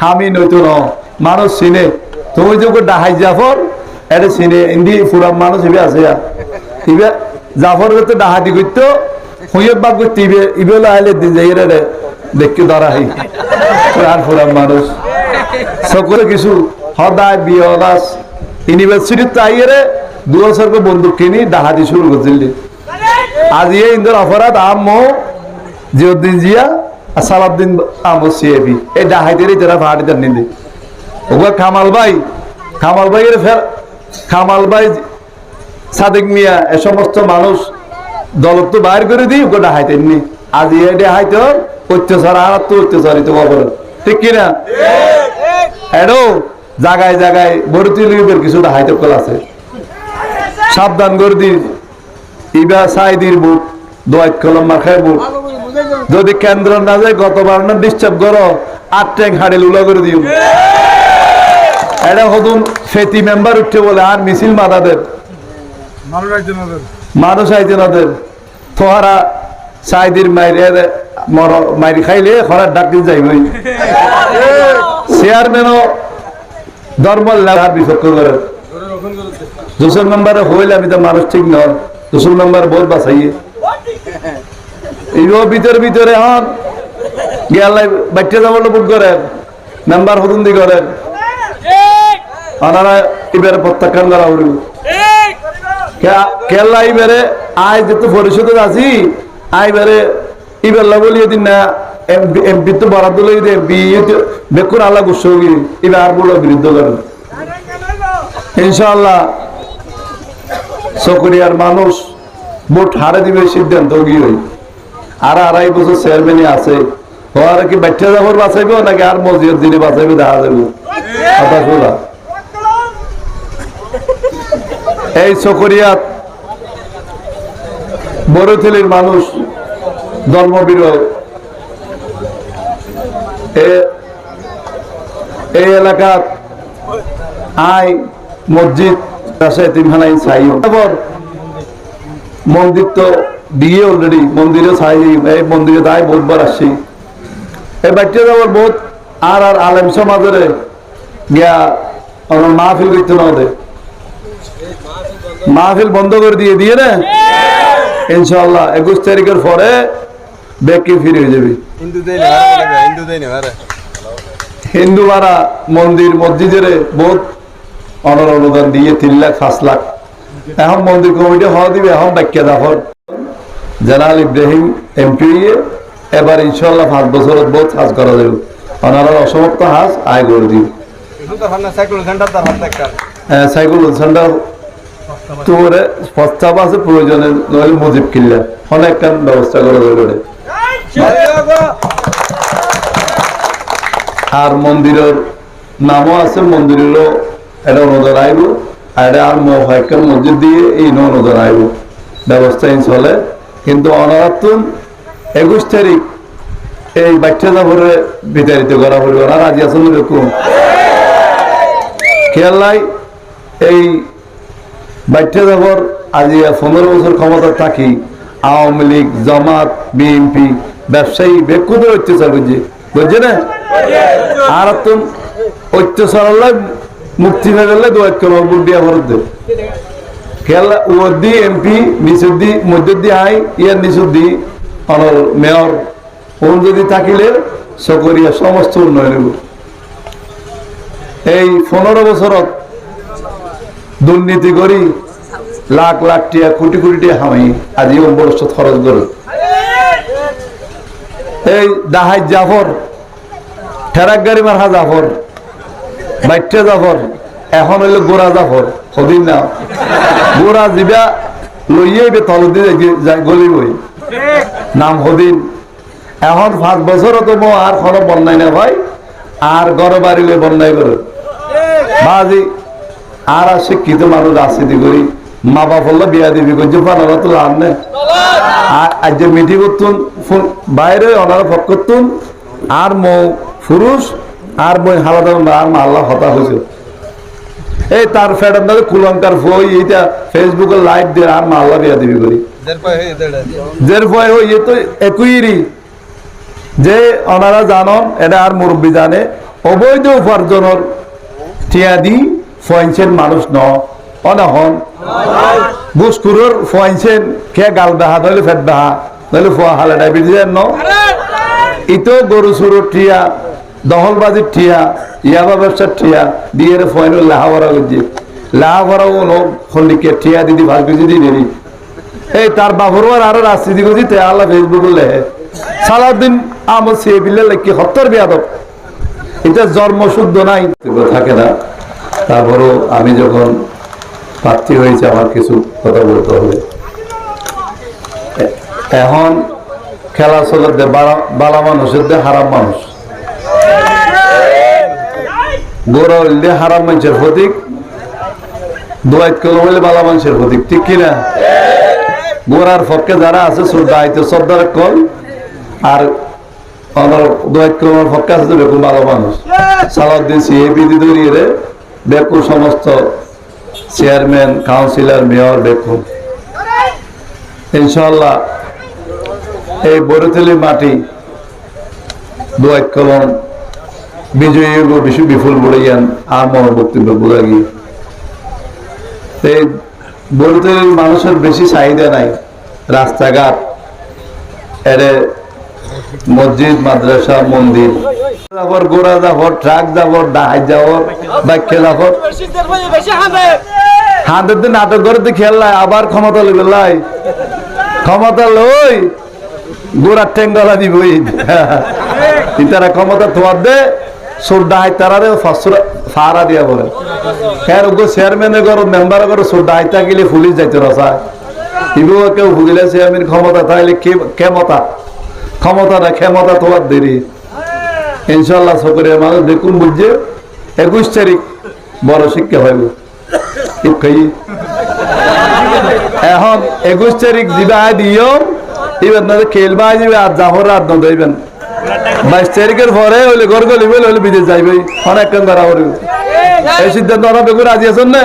হামি নইতো ন মানুষ চিনে। তুমি যে ডাহাই জাফর এটা চিনে। ইন্দি ফুরাম মানুষ ইবে আছে। ইবে জাফর তো ডাহাতি করতো হুইয়ের বাগ করতে ইবে ইবে লাইলে দিন যাই রে ধরা হই আর ফুরাম মানুষ। সকলে কিছু সদায় বিয়দাস ইউনিভার্সিটির তাইয়েরে দু বছর পর বন্দুক কিনি ডাহাতি শুরু করছিল আজ এই ইন্দোর অপরাধ আম জিউদ্দিন জিয়া সালাউদ্দিন আমো সিএবি। এই ডাহাইতেরই যারা ভাড়ি দেন নিন্দে ওগুলো কামাল ভাই, কামাল ভাইয়ের ফের কামাল ভাই সাদেক মিয়া, এ সমস্ত মানুষ দলত তো বাইর করে দিই ওগুলো ডাহাইতেন নি আজ এই ডাহাইতে অত্যাচার আর তো অত্যাচারিত অপরাধ ঠিক কিনা? এডো জায়গায় জায়গায় ভর্তি লিগের কিছু ডাহাইতে কল আছে। সাবধান করে দিই ইবা সাইদির বুক, দোয়াত কলম মাখায় বুক। যদি কেন্দ্র না যায় গতবার না ডিস্টার্ব করো আট ট্যাঙ্ক হাড়ে লুলা করে দিও। এটা হদুন ফেতি মেম্বার উঠছে বলে আর মিছিল মাদাদের মানুষ আইতে ওদের তোহারা সাইদির মাইরে মর মাইরি খাইলে খরার ডাকি যাইবই চেয়ারম্যানও ধর্ম লাগার বিপক্ষ করে দুশোর নম্বরে হইলে আমি তো মানুষ ঠিক নয়। দুশোর নম্বরে বহুত বাঁচাইয়ে এইও ভিতরে ভিতরে হন। গেলাই বাচ্চা যাবার বুক করেন। মেম্বার হতুন দি করেন। ওনারা এবারে প্রত্যাখ্যান করা উঠবে কেলা এবারে আয় যেহেতু পরিষদে আছি বারে এবার বলি দিন না এমপি তো বরাদ্দ লই দে, এমপি বেকুর আল্লাহ গুসো এবার আর বড় বিরুদ্ধ করেন। ইনশাআল্লাহ চকরিয়ার মানুষ ভোট হারে দিবে সিদ্ধান্ত গিয়ে আর আড়াই বছর চেয়ারম্যানই আছে। ওরা কি বাচ্চা যাবর বাঁচাইব নাকি আর মসজিদ দিনে বাঁচাইবে দেখা যাবে কথা শোনা। এই চকরিয়াত বড়থেলির মানুষ, ধর্মবিরোধ। এই এলাকার আই মসজিদ আছে তিনখানাই চাই মন্দির তো দিয়ে অলরেডি মন্দিরে চাই এই মন্দিরে তাই বহুতবার আসছি। এই বাচ্চা যাবার বহুত আর আর আলেম সমাজের গিয়া আমার মাহফিল করতে না ওদের। মাহফিল বন্ধ করে দিয়ে দিয়ে না ইনশাল্লাহ একুশ তারিখের পরে ব্যাগকে ফিরে হয়ে যাবে। হিন্দু ভাড়া মন্দির মসজিদের বহুত অনর অনুদান দিয়ে তিন লাখ পাঁচ লাখ। এখন মন্দির কমিটি হওয়া দিবে এখন ব্যাখ্যা দাফর জেনারেল ইব্রাহিম এমপি এবার ইনশাল্লাহ পাঁচ বছরত বহুত হাজ করা যাবে। ওনারা অসমাপ্ত হাজ আয় করে দিবে। সাইকেল সাইকেল সেন্টার তোরে প্রস্তাব আছে প্রয়োজনে নইলে মুজিব কিল্লা। অনেক ব্যবস্থা করা যাবে আর মন্দিরের নামও আছে মন্দিরেরও এটা অনুদান আইব। আর আর মহাইকার মসজিদ দিয়ে এই অনুদান আইব। ব্যবস্থা ইন চলে কিন্তু অনারাতুন একুশ তারিখ এই বাচ্চা যাবরে বিতাড়িত করা পড়বে না রাজি আছেন এরকম খেয়ালাই এই বাচ্চা যাবর আজি পনেরো বছর ক্ষমতা থাকি আওয়ামী লীগ, জামাত, বিএনপি, ব্যবসায়ী বেকুদের অত্যাচার বুঝছে বুঝছে না? আর তো অত্যাচার হলে মুক্তি হয়ে গেলে দু এক কিলো ভোট ভরত খেলা উদ্দি এমপি নিচুদ্দি এই দুর্নীতি করি, লাখ লাখ টিয়া, কোটি কোটি টিয়া হামাই। আজি অম্বরস্ত খরচ করে। এই দাহাই জাফর ঠেরাক গাড়ি মারহা জাফর বাইটে জাফর, এখন হইল গোড়া জাফর সদিন না। গোড়া যিবা লইয়ে বে তলদি গলি বই নাম সদিন এখন পাঁচ বছরও তো মো আর খরচ বন্যাই না ভাই। আর গড় বাড়িলে বন্যাই করে বাজি, আর আর শিক্ষিত মানুষ রাজনীতি করি। মা বাপ হলে বিয়া দিবি করছে পানারা তো লাভ নেই। আজ যে মিটি করতুন বাইরে ওনারা ফক করতুন আর মৌ পুরুষ, আর বই হালাদা আর মা আল্লাহ হতা হয়েছে এই তার ফ্যাডার দাদা কুলঙ্কার ফই এইটা ফেসবুকে লাইভ দিয়ে আর মা আল্লাহ বিয়া দিবি করি যের ভয় হই এ তো একইরই যে ওনারা জানন এটা আর মুরব্বী জানে অবৈধ উপার্জনের টিয়াদি ফয়েন্সেন মানুষ ন অনহন বুসকুরর ফয়েন্সেন কে গাল বাহা নইলে ফেট বাহা নইলে ফুয়া হালে ডায়াবেটিস ন? ইতো গরু সুরর দহলবাজির টিয়া ইয়াবা ব্যবসার টিয়া দিয়ে ফয়েন লাহাবরা করছে লাহাবরা ও হলিকে ঠিয়া, দিদি ভালো কিছু দেরি এই তার বাবুর আরও রাজনীতি করছি তে আল্লাহ ফেসবুক লেহে সালাদিন আমার সে বিলে লেখি হত্তর বিয়াদব। এটা জন্ম শুদ্ধ নাই। থাকে না। তারপরও আমি যখন প্রার্থী হয়েছে, আমার কিছু কথা বলতে হবে। এখন খেলা চলার বালা মানুষের হারাম মানুষ। গোড়া হইলে হারাম মানুষের প্রতীক দোয়াইত কলম হইলে বালা মানুষের প্রতীক, ঠিক কিনা? গোড়ার পক্ষে যারা আছে, শ্রদ্ধা আইতে, শ্রদ্ধার কল, আর আমার দোয়াইত কলমের পক্ষে আছে বেকুম ভালো মানুষ। সালাউদ্দিন ধরিয়ে রে বেকুম সমস্ত চেয়ারম্যান, কাউন্সিলর, মেয়র বেকুম ইনশাল্লাহ এই বড়তলি মাটি দোয়াইত কলম বিজয়ী বেশি বিফুল বড়াইয়ান আর মন বক্তব্য বোঝা গিয়ে এই বড়তলির মানুষের বেশি চাহিদা নাই। রাস্তাঘাট, এরে মসজিদ, মাদ্রাসা, মন্দির, যাবর গোড়া যাবর, ট্রাক যাবর, ডাহাই যাবর বাইকে যাবর। হাতের দিন নাটক করে তো খেললাই আবার ক্ষমতা লইবে লাই। ক্ষমতা লই গোড়ার ঠেঙ্গলা দিবই তারা ক্ষমতা তোমার দে। সোর ডাহাই তারা রে ফারা দিয়া বলে। হ্যাঁ ওগো চেয়ারম্যানে করো মেম্বার করো সোর ডাহাই থাকিলে পুলিশ যাইতে রসা ইবু কেউ ভুগিলে চেয়ারম্যান ক্ষমতা, তাইলে ক্ষমতা? ক্ষমতা না ক্ষমতা তোমার দেরি। ইনশাল্লাহ সকলের মানুষ দেখুন বুঝছে একুশ তারিখ বড় শিক্ষা হইব। এখন একুশ তারিখ দিবা দিও এবার খেলবা যাবে আর যাহর রাত নদইবেন। বাইশ তারিখের পরে হইলে ঘর গলি বলে হইলে বিদেশ যাইবে অনেক কান ধরা এই সিদ্ধান্ত অনেক রাজি আছেন না?